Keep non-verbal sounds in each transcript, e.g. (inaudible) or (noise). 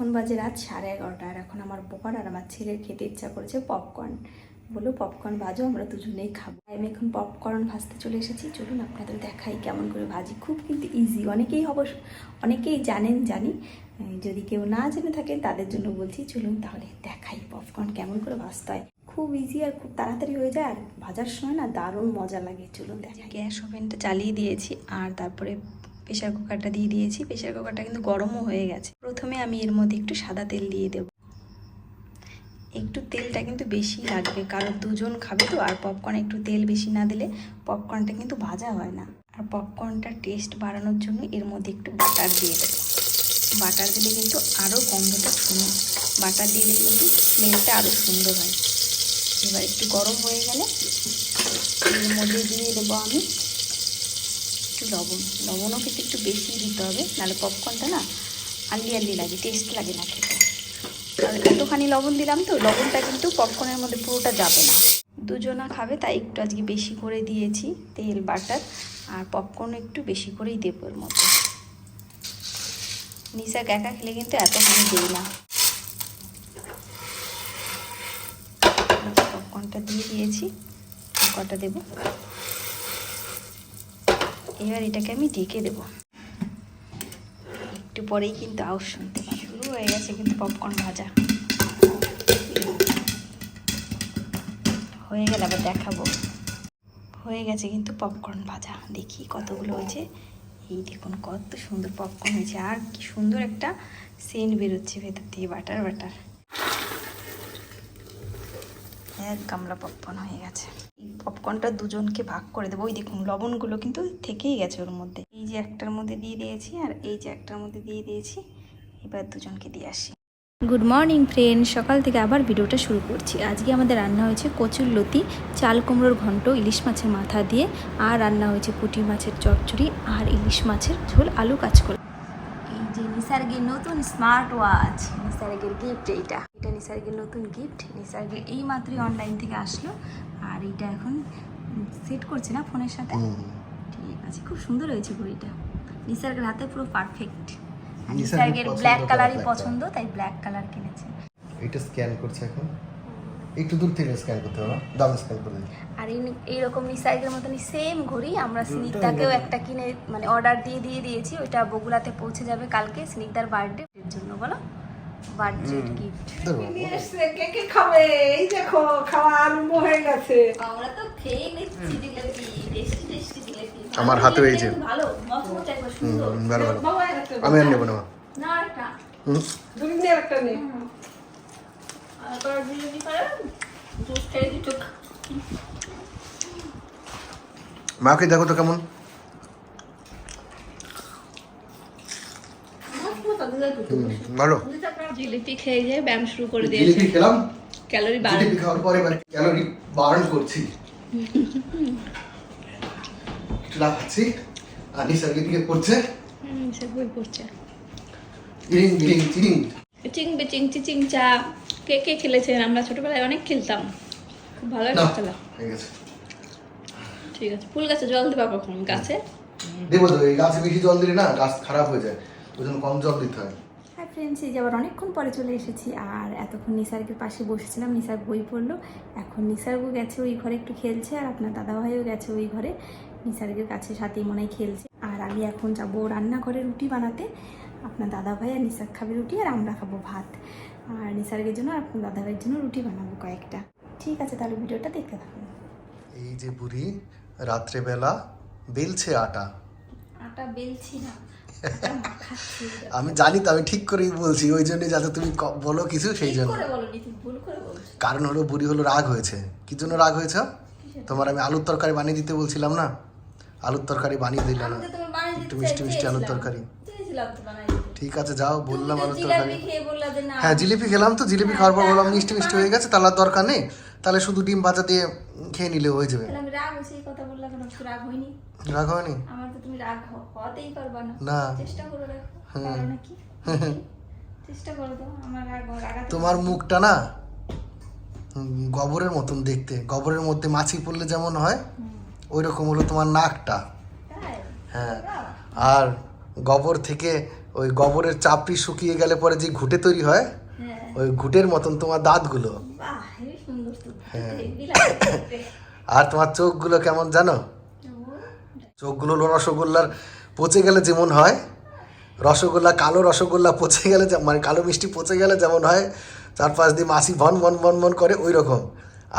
এখন বাজে রাত সাড়ে এগারোটা আর এখন আমার বর আর আমার ছেলের খেতে ইচ্ছা করেছে পপকর্ন বলো পপকর্ন ভাজো, আমরা দুজনেই খাব। আমি এখন পপকর্ন ভাজতে চলে এসেছি। চলুন আপনাদের দেখাই কেমন করে ভাজি। খুব কিন্তু ইজি অনেকেই অবশ্য, অনেকেই জানেন, জানি। যদি কেউ না জেনে থাকে, তাদের জন্য বলছি, চলুন তাহলে দেখাই পপকর্ন কেমন করে ভাজতে হয়। খুব ইজি আর খুব তাড়াতাড়ি হয়ে যায়, আর ভাজার সময় না দারুণ মজা লাগে। চলুন দেখাই। গ্যাস ওভেনটা চালিয়ে দিয়েছি, আর তারপরে প্রেশার কুকারটা দিয়ে দিয়েছি। প্রেশার কুকারটা কিন্তু গরমও হয়ে গেছে। প্রথমে আমি এর মধ্যে একটু সাদা তেল দিয়ে দেব। একটু তেলটা কিন্তু বেশি লাগবে, কারণ দুজন খাবে তো, আর পপকর্ন একটু তেল বেশি না দিলে পপকর্নটা কিন্তু ভাজা হয় না। আর পপকর্নটার টেস্ট বাড়ানোর জন্য এর মধ্যে একটু বাটার দিয়ে দেবো। বাটার দিলে কিন্তু আরও গন্ধটা সুন্দর বাটার দিয়ে দিলে কিন্তু স্মেলটা আরও সুন্দর হয়। এবার একটু গরম হয়ে গেলে এর মধ্যে দিয়ে দেবো আমি একটু লবণ, লবণও কিন্তু একটু বেশি দিতে হবে, নাহলে পপকর্নটা না আলি আলি লাগে টেস্ট লাগে না খেতে। আর এতখানি লবণ দিলাম তো, লবণটা কিন্তু পপকর্নের মধ্যে পুরোটা যাবে না। দুজনা খাবে, তাই একটু আজকে বেশি করে দিয়েছি, তেল, বাটার, আর পপকর্ন একটু বেশি করেই দেবো এর মধ্যে। নিশা একা খেলে কিন্তু এতখানি দিই না। পপকর্নটা দিয়ে দিয়েছি, কটা দেবো? এবার এটাকে আমি ঢেকে দেবো। একটু পরেই কিন্তু আউশ শুনতে শুরু হয়ে গেছে কিন্তু পপকর্ন ভাজা। হয়ে গেলে আবার দেখাবো। হয়ে গেছে কিন্তু পপকর্ন ভাজা। দেখি কতগুলো হয়েছে। এই দেখুন কত সুন্দর পপকর্ন হয়েছে। আর কি সুন্দর একটা সেন্ট বেরোচ্ছে ভেতর থেকে বাটার বাটার এক গামলা পপকর্ন হয়ে গেছে। এই পপকর্নটা দুজনকে ভাগ করে দেবো। ওই দেখুন, লবণগুলো কিন্তু থেকেই গেছে ওর মধ্যে। এই যে একটার মধ্যে দিয়ে দিয়েছি আর এই যে একটার মধ্যে দিয়ে দিয়েছি, এবার দুজনকে দিয়ে আসি। গুড মর্নিং ফ্রেন্ড সকাল থেকে আবার ভিডিওটা শুরু করছি। আজকে আমাদের রান্না হয়েছে কচুর লতি, চাল কুমড়োর ঘন্ট, ইলিশ মাছের মাথা দিয়ে, আর রান্না হয়েছে পুঁটি মাছের চচ্চড়ি, আর ইলিশ মাছের ঝোল আলু যে নিসার্গের নতুন স্মার্ট ওয়াচ নিসার্গের গিফট এইটা। এটা নিসার্গের নতুন গিফট নিসার্গের এই মাত্রই অনলাইন থেকে আসলো। আর এইটা এখন সেট করছে না ফোনের সাথে? ঠিক আছে খুব সুন্দর হয়েছে ঘড়িটা। নিসার্গের হাতে পুরো পারফেক্ট নিসার্গের ব্ল্যাক কালারই পছন্দ তাই ব্ল্যাক কালার কিনেছে। এটা স্ক্যান করছে এখন। একটু দূর থেকে স্ক্যান করতে হবে দাম স্ক্যান করে এইরকম নিসার্গের মতনই সেম ঘড়ি। আমরা স্নিগ্ধাকেও একটা কিনে মানে অর্ডার দিয়ে দিয়ে দিয়েছি। ওইটা বগুড়াতে পৌঁছে যাবে কালকে স্নিগ্ধার বার্থডে এর জন্য বলো? বার্থডে গিফট কে কে খাবে? এই দেখো খাওয়া আরম্ভ হয়ে গেছে। আমরা তো খেয়ে নিচ্ছি জিলাপি টেস্টি টেস্টি জিলাপি। আমার হাতেও এই যে। ভালো মচমচ একবার সুন্দর। ভালো। ভালো একটা আমি আর নেব না না এটা হুম, দুই দিনে একটা নেই আর তোর জিলাপি করে জুস খেয়ে দিতো মাকে দেখো তো কেমন? ভালো জিলিপি খেয়ে গিয়ে ব্যায়াম শুরু করে জিলিপি খেলাম। ক্যালোরি জিলিপি খাওয়ার পরে এবার ক্যালোরি বার্ন করছি। একটু লাফাচ্ছি আর নিসার্গের দিকে পড়ছে সে বই পড়ছে ইরিং ইরিং চিরিং চিং বিচিং চিচিং। চা কে কে খেলেছেন? আমরা ছোটবেলায় অনেক খেলতাম। খুব ভালো খেলা ঠিক আছে ফুল গাছে জল দেবা কখন? গাছে? দেবো তো এই গাছে বেশি জল দিলে না গাছ খারাপ হয়ে যায় ওই জন্য কম জল দিতে হয়। হ্যাঁ ফ্রেন্ডস এই যে আবার অনেকক্ষণ পরে চলে এসেছি আর এতক্ষণ নিসার্গের পাশে বসেছিলাম নিসার বই পড়ল। এখন নিসার্গও গেছে ওই ঘরে একটু খেলছে আর আপনার দাদাভাইও গেছে ওই ঘরে। নিসার্গের কাছে সাথেই মনে হয় খেলছে। আর আমি এখন যাব রান্নাঘরে রুটি বানাতে। আপনার দাদাভাই আর নিসার খাবে রুটি আর আমরা খাব ভাত। আর নিসার্গের জন্য আর আপনার দাদাভাইয়ের জন্য রুটি বানাবো কয়েকটা। ঠিক আছে তাহলে ভিডিওটা দেখতে থাকুন। এই যে বুড়ি রাত্রেবেলা বেলছে আটা। আটা বেলছি না আমি জানি তো আমি ঠিক করেই বলছি ওই জন্য যাতে তুমি ক- বলো কিছু সেই জন্য। করে বলো তুমি ভুল করে বলছো। কারণ হলো বুড়ি হলো রাগ হয়েছে। কি জন্য রাগ হয়েছে? তোমার আমি আলুর তরকারি বানিয়ে দিতে বলছিলাম না? আলুর তরকারি বানিয়ে দিলে না? আমি তো তোমার বানিয়ে একটু মিষ্টি মিষ্টি আলুর তরকারি। ঠিক আছে যাও বললাম আলুর তরকারি। জিলাপি খেয়ে বললা যে না। হ্যাঁ জিলিপি খেলাম তো জিলিপি খাওয়ার পর বললাম মিষ্টি মিষ্টি হয়ে গেছে তাহলে আর দরকার নেই। তাহলে শুধু ডিম ভাজা দিয়ে খেয়ে নিলে হয়ে যাবে। আমি রাগ এই কথা বললাম কেন একটু রাগ হয়নি। রাগ হয়নি? আমার তো তুমি রাগ হতেই পারবা না। না। চেষ্টা করে দেখো। পারো নাকি চেষ্টা করো তো আমার রাগ রাগাতে তোমার মুখটা না গোবরের মতন দেখতে গোবরের মধ্যে মাছি পড়লে যেমন হয় ওই রকম হলো তোমার নাকটা। হ্যাঁ। আর গোবর থেকে ওই গোবরের চাপড়ি শুকিয়ে গেলে পরে যে ঘুটে তৈরি হয় হ্যাঁ। ওই ঘুটের মতন তোমার দাঁতগুলো। হ্যাঁ। (coughs) আর তোমার চোখগুলো কেমন জানো? চোখগুলো রসগোল্লার পচে গেলে যেমন হয় রসগোল্লা কালো রসগোল্লা পচে গেলে মানে কালো মিষ্টি পচে গেলে যেমন হয় চার পাঁচ দিন মাসি ভন ভন ভন ভন করে ওই রকম।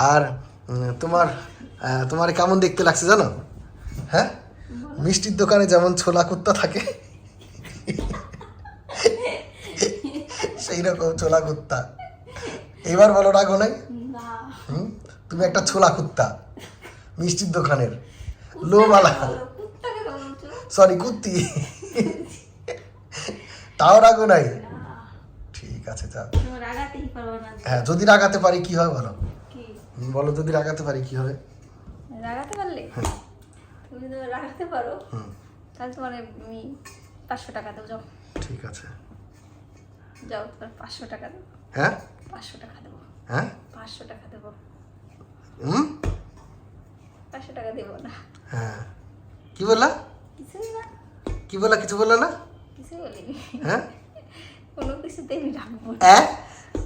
আর তোমার তোমার কেমন দেখতে লাগছে জানো? হ্যাঁ? মিষ্টির দোকানে যেমন ছোলা কুত্তা থাকে (laughs) সেই রকম ছোলা কুত্তা। এবার বলো রাখো নাই? তুমি একটা ছোলা কুত্তা। মিষ্টির দোকানের। বলছো? সরি কুত্তি। তাও রাগো নাই? ঠিক আছে যে। হ্যাঁ যদি রাগাতে পারি কি হয় বলো? বলো যদি রাগাতে পারি কি হবে? রাগাতে পারলে? তুমি তো রাগাতে পারো তাহলে তোমার আমি পাঁচশো টাকা দেবো যাও। ঠিক আছে। যাও তোমার পাঁচশো টাকা দেবো হ্যাঁ? পাঁচশো টাকা দেবো। হ্যাঁ? পাঁচশো টাকা দেবো। হুম? পাঁচশো টাকা দেবো না। হ্যাঁ। কি বললা? কিছুই না। কি বললা? কিছু বললা না? কিছু বলিনি। হ্যাঁ? কোনো কিছুতেই আমি রাখব না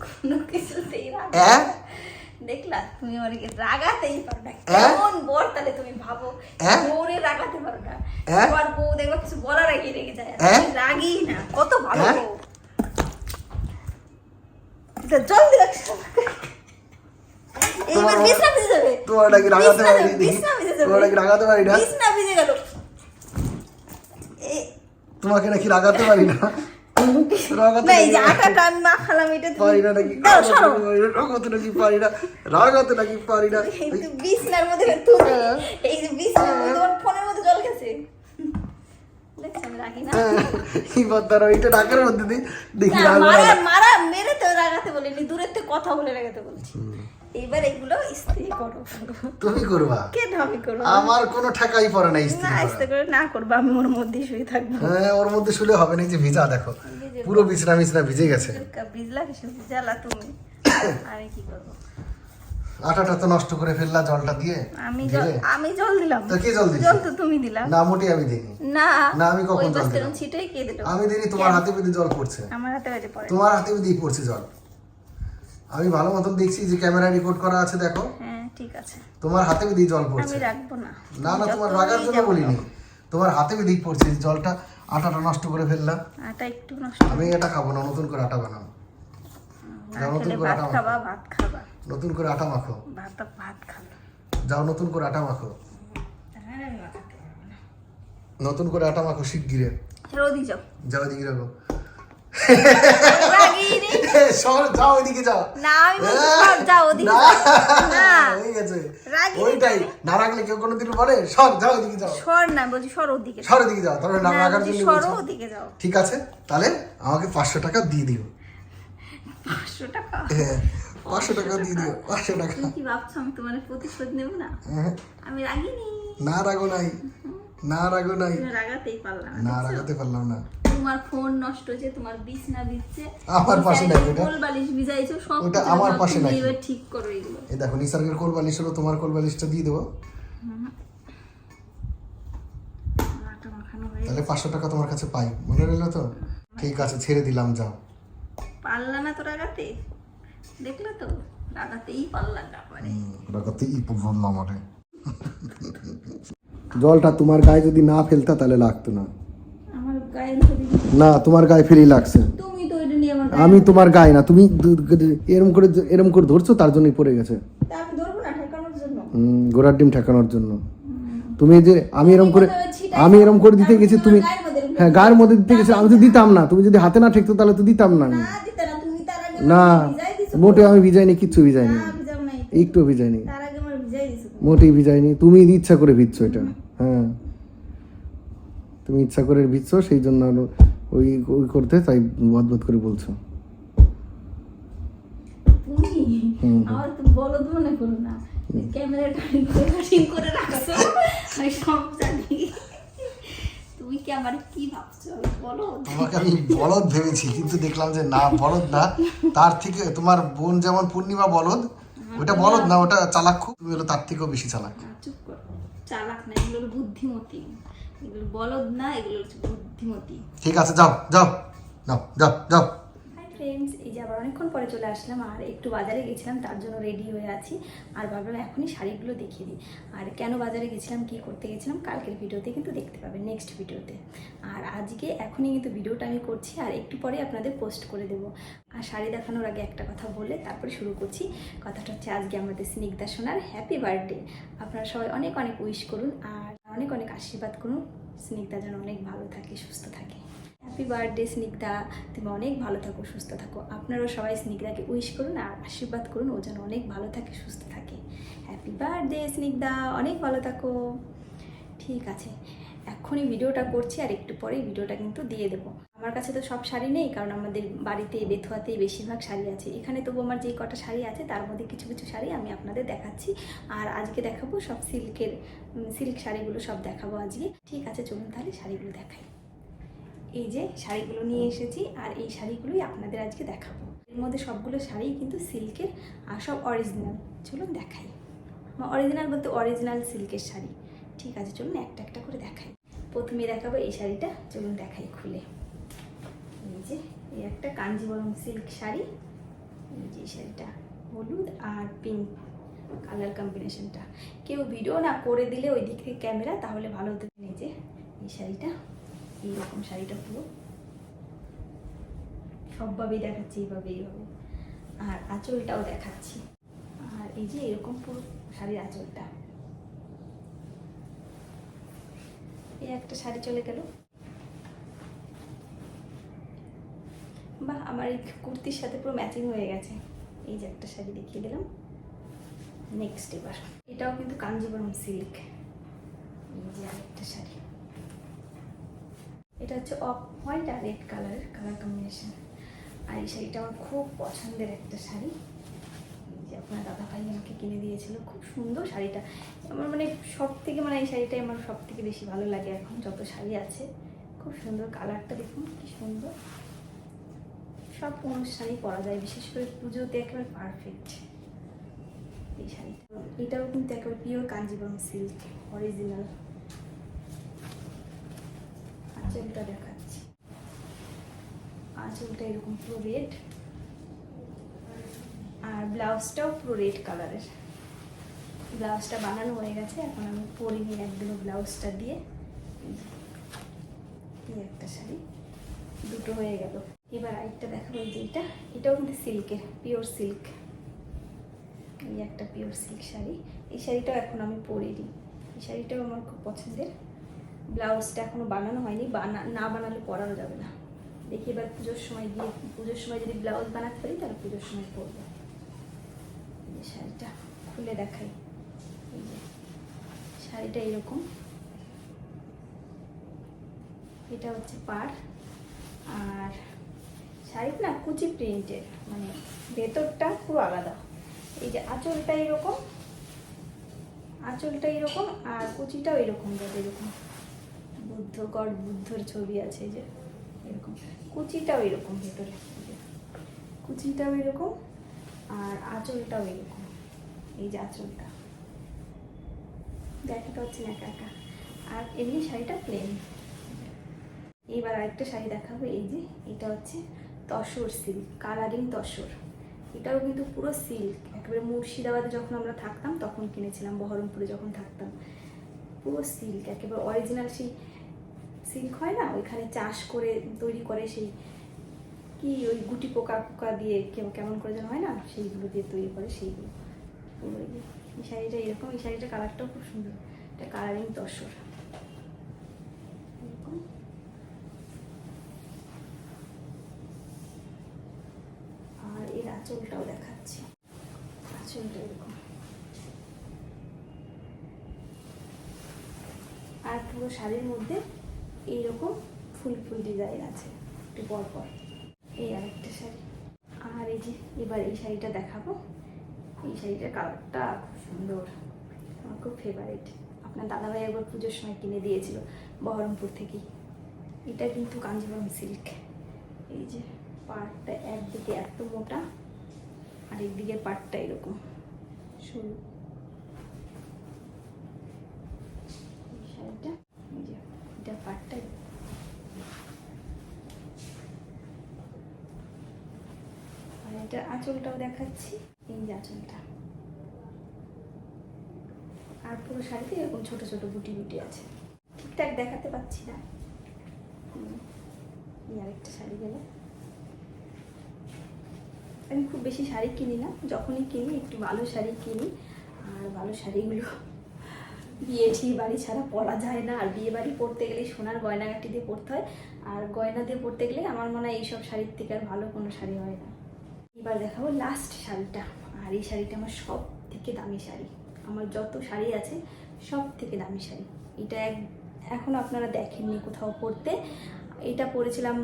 কোনো কিছুতেই রাখব না। দেখলা তুমি আমাকে রাগাতেই পারো না? কেমন বর তাহলে তুমি ভাবো? বউরে রাগাতে পারো না? তোমার বউ দেখবা কিছু বলার আগে রেগে যায়। রাগি না। কত ভালো হ্যাঁ? এইবার বিছনা ভিজে যাবে। তোমার নাকি রাগাতে পারি বিছনা ভিজে যাবে। রাগাতে পারি না বিছনা ভিজে গেল। তোমাকে নাকি রাগাতে পারি না রাগাতে নাকি- পারি না বিছনার মধ্যে তুমি এই যে বিছনার মধ্যে ফোনের মধ্যে জল গেছে দেখছ আমি রাগি না এবার ধরো এটা ডাকের মধ্যে দিই দেখি না, রাগবো মারা মেরে তো রাগাতে বলিনি দূরের থেকে কথা বলে রাগাতে বলছি। এইবার এগুলো স্ত্রী করো। তুমি করবা? কে আমি করব আমার কোনো ঠেকাই পড়ে না করা। করে না করব আমি ওর মধ্যেই শুয়ে থাকব। হ্যাঁ ওর মধ্যে শুলে হবে না যে ভিজা দেখো। পুরো বিছনা বিছনা ভিজে গেছে। বিজলা কিছু জ্বালা তুমি। (coughs) আমি কি করব? আটাটা তো নষ্ট করে ফেললা জলটা দিয়ে? আমি জল আমি জল দিলাম। তো কে জল দিছে? জল তো তুমি দিলা। না মোটেই আমি দিইনি। না না, আমি কখন জল দিলাম? ছিটাই কে দিল। আমি দিইনি তোমার হাতে বেঁধে জল পড়ছে। আমার হাতে বাজে পড়ে। তোমার হাতে বেঁধেই পড়ছে জল। আমি ভালো মতন দেখছি যে ক্যামেরা রেকর্ড করা আছে দেখো। হ্যাঁ ঠিক আছে। তোমার হাতে বেঁধেই জল আমি পড়ছে রাখব না। না না তোমার রাগার জন্য বলিনি। তোমার হাতে বেঁধেই পড়ছে জলটা আটাটা নষ্ট করে ফেললাম। আটা একটু নষ্ট আমি এটা খাব না নতুন করে আটা বানাও না নতুন করে আটা খাবা ভাত খাবা। নতুন করে আটা মাখো। ভাত ভাত খাবে। যাও নতুন করে আটা মাখো। নতুন করে আটা মাখো শিগগিরে। রোদি যাও। যাও এদিকে রাখো সর যাও এদিকে (laughs) যাও। না আমি যাও ওদিকে (laughs) না, হয়ে গেছে। ওইটাই। না রাখলে কেউ কোনোদিন বলে সর যাও যাও। সর না বলছি সর ওদিকে যাও। সর এদিকে যাও তাহলে না না রাখার জন্য সরো বলছো। ওদিকে যাও। ঠিক আছে তাহলে আমাকে পাঁচশো টাকা দিয়ে দিও। পাঁচশো টাকা? হ্যাঁ। পাঁচশো টাকা দিয়ে দিও পাঁচশো টাকা। তুমি কি ভাবছ আমি তোমার প্রতিশোধ নেব না? হ্যাঁ, আমি রাগিনি না রাগো নাই না রাগো নাই। রাগাতেই পারলাম না রাগাতে পারলাম না। তোমার ফোন নষ্ট হয়েছে তোমার বিছনা দিচ্ছে আমার পাশে নাই ওটা। কোল বালিশ ভিজাইছো সব ওটা আমার পাশে নাই। এবার ঠিক করো এগুলো এই দেখো নিসর্গের কোল বালিশ হলো তোমার কোল বালিশটা দিয়ে দেবো। তাহলে পাঁচশো টাকা তোমার কাছে পাই মনে রইল তো? ঠিক আছে ছেড়ে দিলাম যাও। পারলা না তো রাগাতে? দেখলে তো রাগাতেই পারলা না পারে রাগাতেই বললাম আমারে। জলটা তোমার গায়ে যদি না ফেলতা তাহলে লাগতো না। আমার গায়ে না তোমার গায়ে ফেলেই লাগছে। তুমি তো এটা নিয়ে আমার আমি তোমার গায়ে না তুমি এরম করে এরম করে ধরছো তার জন্যই পড়ে গেছে। আমি ধরবো না ঠেকানোর জন্য। হুম, ঘোড়ার ডিম ঠেকানোর জন্য। তুমি যে আমি এরম করে আমি এরম করে দিতে গেছি তুমি হ্যাঁ গায়ের মধ্যে দিতে গেছি আমি তো দিতাম না। তুমি যদি হাতে না ঠেকতো তাহলে তো দিতাম না। না মোটে আমি ভিজাইনি কিচ্ছু ভিজাইনি। একটু ভিজাইনি। মোটেই ভিজাইনি। তুমি ইচ্ছা করে ভিজছো এটা। হ্যাঁ। তুমি ইচ্ছা করে ভিজছো সেই জন্য আরও ওই ওই করতে তাই বদবদ করে বলছো। তুমি? আমার তো বলদ মনে করো না। ক্যামেরাটা করে রাখছো। আমি সব জানি। কি আমার কি ভাবছ? বলো। তোমাকে আমি বলদ ভেবেছি কিন্তু দেখলাম যে না বলদ না। তার থেকে তোমার বোন যেমন পূর্ণিমা বলদ ওটা বলদ না ওটা চালাক খুব। তুমি হলো তার থেকেও বেশি চালাক। চুপ করো। চালাক না এগুলো হলো বুদ্ধিমতী। এগুলো বলদ না এগুলো হচ্ছে বুদ্ধিমতী। ঠিক আছে যাও যাও যাও যাও যাও। ফ্রেন্ডস এই যে আবার অনেকক্ষণ পরে চলে আসলাম, আর একটু বাজারে গেছিলাম, তার জন্য রেডি হয়ে আছি। আর ভাবলাম এখনই শাড়িগুলো দেখিয়ে দিই। আর কেন বাজারে গেছিলাম, কি করতে গেছিলাম, কালকের ভিডিওতে কিন্তু দেখতে পাবেন নেক্সট ভিডিওতে। আর আজকে এখনই কিন্তু ভিডিওটা আমি করছি, আর একটু পরে আপনাদের পোস্ট করে দেবো। আর শাড়ি দেখানোর আগে একটা কথা বলে তারপরে শুরু করছি। কথাটা হচ্ছে আজকে আমাদের স্নিগ্ধা সোনার হ্যাপি বার্থডে আপনারা সবাই অনেক অনেক উইশ করুন, আর অনেক অনেক আশীর্বাদ করুন। স্নিগ্ধা যেন অনেক ভালো থাকে, সুস্থ থাকে। Happy birthday Snigdha. তুমি অনেক ভালো থাকো, সুস্থ থাকো। আপনারাও সবাই স্নিগ্ধাকে উইশ করুন আর আশীর্বাদ করুন, ও যেন অনেক ভালো থাকে, সুস্থ থাকে। Happy birthday Snigdha. অনেক ভালো থাকো। ঠিক আছে, এখনই ভিডিওটা করছি আর একটু পরেই ভিডিওটা কিন্তু দিয়ে দেবো। আমার কাছে তো সব শাড়ি নেই, কারণ আমাদের বাড়িতে বেথুয়াতেই বেশিরভাগ শাড়ি আছে। এখানে তবু আমার যে কটা শাড়ি আছে, তার মধ্যে কিছু কিছু শাড়ি আমি আপনাদের দেখাচ্ছি। আর আজকে দেখাবো সব সিল্কের সিল্ক শাড়িগুলো সব দেখাবো আজকে। ঠিক আছে, চলুন তাহলে শাড়িগুলো দেখাই। এই যে শাড়িগুলো নিয়ে এসেছি আর এই শাড়িগুলোই আপনাদের আজকে দেখাবো। এর মধ্যে সবগুলো শাড়ি কিন্তু সিল্কের আর সব অরিজিনাল চলুন দেখাই। অরিজিনাল বলতে অরিজিনাল সিল্কের শাড়ি। ঠিক আছে, চলুন একটা একটা করে দেখাই। প্রথমে দেখাবো এই শাড়িটা। চলুন দেখাই খুলে। এই যে, এই একটা কাঞ্জিবরম সিল্ক শাড়ি। এই যে শাড়িটা হলুদ আর পিঙ্ক কালার কম্বিনেশনটা কেউ ভিডিও না করে দিলে ওই দিক থেকে ক্যামেরা তাহলে ভালো হতো। এই যে, এই শাড়িটা। এইরকম শাড়িটা পুরো সবভাবেই দেখাচ্ছি, এইভাবে এইভাবে। আর আঁচলটাও দেখাচ্ছি। আর এই যে এরকম পুরো শাড়ির আঁচলটা। এই একটা শাড়ি চলে গেল। বাহ, আমার এই কুর্তির সাথে পুরো ম্যাচিং হয়ে গেছে। এই যে একটা শাড়ি দেখিয়ে দিলাম। নেক্সট এবার। এটাও কিন্তু কাঞ্জিবরম সিল্ক এই যে আরেকটা শাড়ি। এটা হচ্ছে অফ হোয়াইট আর রেড কালার কালার কম্বিনেশন। আর এই শাড়িটা আমার খুব পছন্দের একটা শাড়ি। যে আপনার দাদা ভাই আমাকে কিনে দিয়েছিল, খুব সুন্দর শাড়িটা। আমার মানে সব থেকে মানে এই শাড়িটাই আমার সব থেকে বেশি ভালো লাগে এখন, যত শাড়ি আছে। খুব সুন্দর কালারটা দেখুন, কি সুন্দর। সব অনুষ্ঠানেই পরা যায়, বিশেষ করে পুজোতে একেবারে পারফেক্ট এই শাড়িটা, এটাও কিন্তু একেবারে পিওর কাঞ্জিবরম সিল্ক অরিজিনাল আঁচলটা দেখাচ্ছি। আঁচলটা এরকম পুরো রেড। আর ব্লাউজটাও পুরো রেড কালারের। ব্লাউজটা বানানো হয়ে গেছে, এখন আমি পরিনি একদিনও ব্লাউজটা দিয়ে এই একটা শাড়ি, দুটো হয়ে গেল। এবার আরেকটা দেখাবো যে এটা। এটাও কিন্তু সিল্কের, পিওর সিল্ক। এই একটা পিওর সিল্ক শাড়ি। এই শাড়িটাও এখন আমি পরিনি এই শাড়িটাও আমার খুব পছন্দের। ব্লাউজটা এখনও বানানো হয়নি, বানা, না বানালে পরানো যাবে না। দেখি এবার পুজোর সময় গিয়ে, পুজোর সময় যদি ব্লাউজ বানাতে পারি, তাহলে পুজোর সময় পরবো। শাড়িটা খুলে দেখাই। শাড়িটা এরকম। এটা হচ্ছে পার আর শাড়িটা না কুচি প্রিন্টের মানে ভেতরটা পুরো আলাদা। এই যে আঁচলটা এরকম আঁচলটা এরকম আর কুচিটাও এরকম যাবে এরকম বুদ্ধ গড বুদ্ধর ছবি আছে যে, এরকম। কুচিটাও এরকম ভেতরে। কুচিটাও এরকম আর আঁচলটাও এরকম। এই যে আঁচলটা। দেখাতে হচ্ছে না একা একা। আর এমনি শাড়িটা প্লেন এইবার আরেকটা শাড়ি দেখাবো, এই যে, এটা হচ্ছে তসর সিল্ক কালারিং তসর। এটাও কিন্তু পুরো সিল্ক একেবারে মুর্শিদাবাদে যখন আমরা থাকতাম, তখন কিনেছিলাম, বহরমপুরে যখন থাকতাম। পুরো সিল্ক একেবারে অরিজিনাল সেই সিল্ক হয় না? ওইখানে চাষ করে, তৈরি করে সেই কি ওই গুটি পোকা পোকা দিয়ে কেমন কেমন করে যেন হয় না? সেইগুলো দিয়ে তৈরি করে সেইগুলো। এই শাড়িটা এরকম এই শাড়িটার কালারটাও খুব সুন্দর। এটা কালারিং তসর। আর এর আঁচলটাও দেখাচ্ছি। আঁচলটা এরকম। আর পুরো শাড়ির মধ্যে এইরকম ফুল ফুল ডিজাইন আছে, একটু পর পর। এই আরেকটা শাড়ি। আর এই যে, এবার এই শাড়িটা দেখাবো। এই শাড়িটার কালারটা খুব সুন্দর। আমার খুব ফেভারিট আপনার দাদাভাই একবার পুজোর সময় কিনে দিয়েছিল, বহরমপুর থেকেই। এটা কিন্তু কাঞ্জিবরম সিল্ক এই যে, পাড়টা একদিকে এত মোটা আর একদিকে পাড়টা এরকম। সরু এই শাড়িটা এই যে এটা আঁচলটাও দেখাচ্ছি। এই যে আঁচলটা। আর পুরো শাড়িতে এরকম ছোট ছোট বুটি বুটি আছে। ঠিকঠাক দেখাতে পাচ্ছি না। আরেকটা শাড়ি গেলে। আমি খুব বেশি শাড়ি কিনি না। যখনই কিনি, একটু ভালো শাড়ি কিনি। আর ভালো শাড়িগুলো বিয়ে ঠিক বাড়ি ছাড়া পরা যায় না। আর বিয়ে বাড়ি পরতে গেলে সোনার গয়নাগাটি দিয়ে পরতে হয়। আর গয়না দিয়ে পরতে গেলে আমার মনে হয় এইসব শাড়ির থেকে আর ভালো কোনো শাড়ি হয় না। এবার দেখাবো লাস্ট শাড়িটা। আর এই শাড়িটা আমার সব থেকে দামি শাড়ি। আমার যত শাড়ি আছে সব থেকে দামি শাড়ি। এটা এক এখন আপনারা দেখেননি কোথাও পরতে এটা পরেছিলাম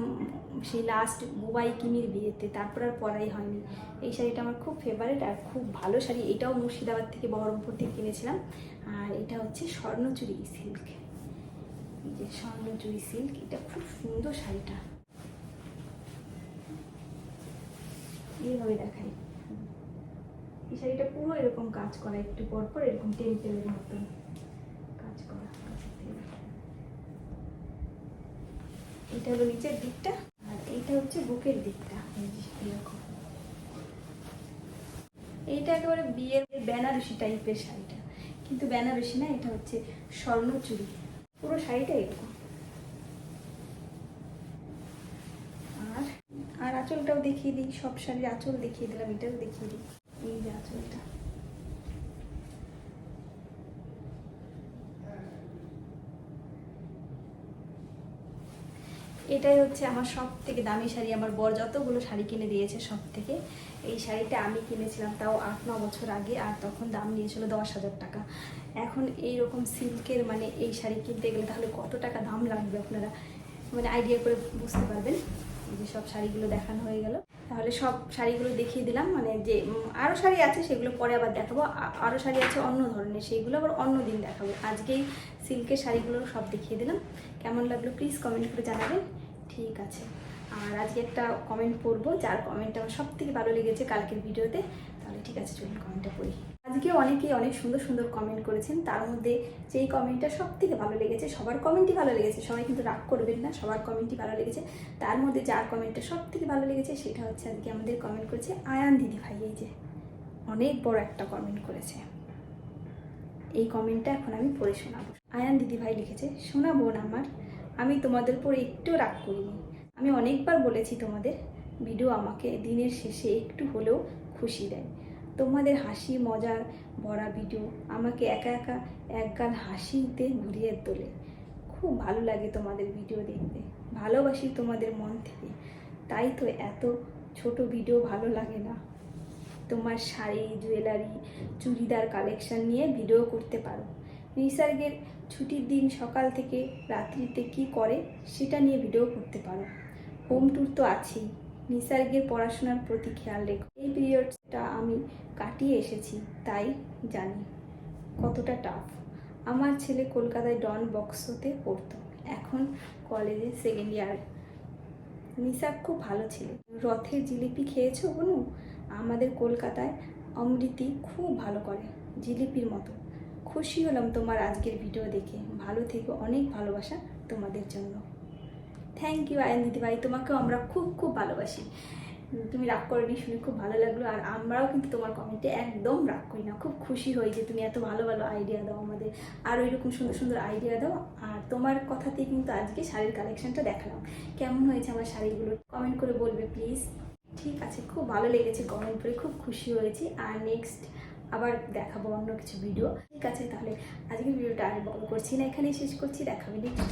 সেই লাস্ট বুবাই কিমির বিয়েতে, তারপর আর পরাই হয়নি। এই শাড়িটা আমার খুব ফেভারিট আর খুব ভালো শাড়ি। এটাও মুর্শিদাবাদ থেকে বহরমপুর থেকে কিনেছিলাম। আর এটা হচ্ছে স্বর্ণচুরি সিল্ক এই যে স্বর্ণচুরি সিল্ক এটা খুব সুন্দর শাড়িটা। এইভাবে দেখাই। এই শাড়িটা পুরো এরকম কাজ করা, একটু পর পর এরকম টেম্পেলের মতন কাজ করা। এটা হলো নিচের দিকটা, আর এইটা হচ্ছে বুকের দিকটা। এরকম। এইটা একেবারে বিয়ের বেনারসি টাইপের শাড়িটা। কিন্তু বেনারসি না, এটা হচ্ছে স্বর্ণচুরি পুরো শাড়িটা এরকম আর আর আঁচলটাও দেখিয়ে দিই, সব শাড়ির আঁচল দেখিয়ে দিলাম, এটাও দেখিয়ে দিই, এই যে আঁচলটা। এটাই হচ্ছে আমার সব থেকে দামি শাড়ি, আমার বর যতগুলো শাড়ি কিনে দিয়েছে সব থেকে এই শাড়িটা আমি কিনেছিলাম তাও আট, ন বছর আগে, আর তখন দাম নিয়েছিল দশ হাজার টাকা। এখন এই রকম সিল্কের মানে এই শাড়ি কিনতে গেলে তাহলে কত টাকা দাম লাগবে আপনারা? মানে আইডিয়া করে বুঝতে পারবেন? যে সব শাড়িগুলো দেখানো হয়ে গেল। তাহলে সব শাড়িগুলো দেখিয়ে দিলাম মানে যে আরও শাড়ি আছে, সেগুলো পরে আবার দেখাবো। আরও শাড়ি আছে অন্য ধরনের, সেইগুলো আবার অন্য দিন দেখাবো। আজকেই সিল্কের শাড়িগুলো সব দেখিয়ে দিলাম। কেমন লাগল প্লিজ কমেন্ট করে জানাবেন। ঠিক আছে। আর আজকে একটা কমেন্ট পড়ব, যার কমেন্ট আমার সব থেকে ভালো লেগেছে কালকের ভিডিওতে। তাহলে ঠিক আছে, চলুন কমেন্টটা পড়ি। আজকে অনেকেই অনেক সুন্দর সুন্দর কমেন্ট করেছেন। তার মধ্যে যেই কমেন্টটা সব থেকে ভালো লেগেছে, সবার কমেন্টই ভালো লেগেছে। সবাই কিন্তু রাগ করবেন না, সবার কমেন্টই ভালো লেগেছে। তার মধ্যে যার কমেন্টটা সব থেকে ভালো লেগেছে, সেটা হচ্ছে আজকে আমাদের কমেন্ট করেছে আয়ান দিদি ভাই। এই যে অনেক বড় একটা কমেন্ট করেছে। এই কমেন্টটা এখন আমি পড়ে শোনাবো। আয়ান দিদি ভাই লিখেছে, শোনা বোন আমার, আমি তোমাদের উপর একটু রাগ করিনি। আমি অনেকবার বলেছি তোমাদের, ভিডিও আমাকে দিনের শেষে একটু হলেও খুশি দেয়। তোমাদের হাসি মজার ভরা ভিডিও আমাকে একা একা একগাল হাসিতে ঘুরিয়ে তোলে। খুব ভালো লাগে তোমাদের ভিডিও দেখতে। ভালোবাসি তোমাদের মন থেকে। তাই তো এত ছোট ভিডিও ভালো লাগে না। তোমার শাড়ি জুয়েলারি চুড়িদার কালেকশন নিয়ে ভিডিও করতে পারো। নিসর্গের ছুটির দিন সকাল থেকে রাত্রিতে কি করে সেটা নিয়ে ভিডিও করতে পারো। হোম ট্যুর তো আছেই। নিসর্গের পড়াশোনার প্রতি খেয়াল রেখো। এই পিরিয়ডটা আমি কাটিয়ে এসেছি, তাই জানি। কতটা টাফ আমার ছেলে কলকাতায় ডন বক্সতে পড়তো, এখন কলেজে সেকেন্ড ইয়ার নিসাক খুব ভালো ছিল। রথের জিলিপি খেয়েছো বনু? আমাদের কলকাতায় অমৃতি খুব ভালো করে, জিলিপির মতো। খুশি হলাম তোমার আজকের ভিডিও দেখে। ভালো থেকে, অনেক ভালোবাসা তোমাদের জন্য। থ্যাংক ইউ আয়ন দিদিভাই তোমাকেও আমরা খুব খুব ভালোবাসি। তুমি রাগ করনি শুনে খুব ভালো লাগল, আর আমরাও কিন্তু তোমার কমেন্টে একদম রাগ করি না। খুব খুশি হই যে তুমি এত ভালো ভালো আইডিয়া দাও আমাদের, আর ওইরকম সুন্দর সুন্দর আইডিয়া দাও। আর তোমার কথাতেই কিন্তু আজকে শাড়ির কালেকশনটা দেখালাম। কেমন হয়েছে আমার শাড়িগুলো? কমেন্ট করে বলবে প্লিজ ঠিক আছে, খুব ভালো লেগেছে কমেন্ট করে খুব খুশি হয়েছি। আর নেক্সট আবার দেখাবো অন্য কিছু ভিডিও ঠিক আছে, তাহলে আজকের ভিডিওটা আর বড় করছি না, এখানেই শেষ করছি দেখাবে নেক্সট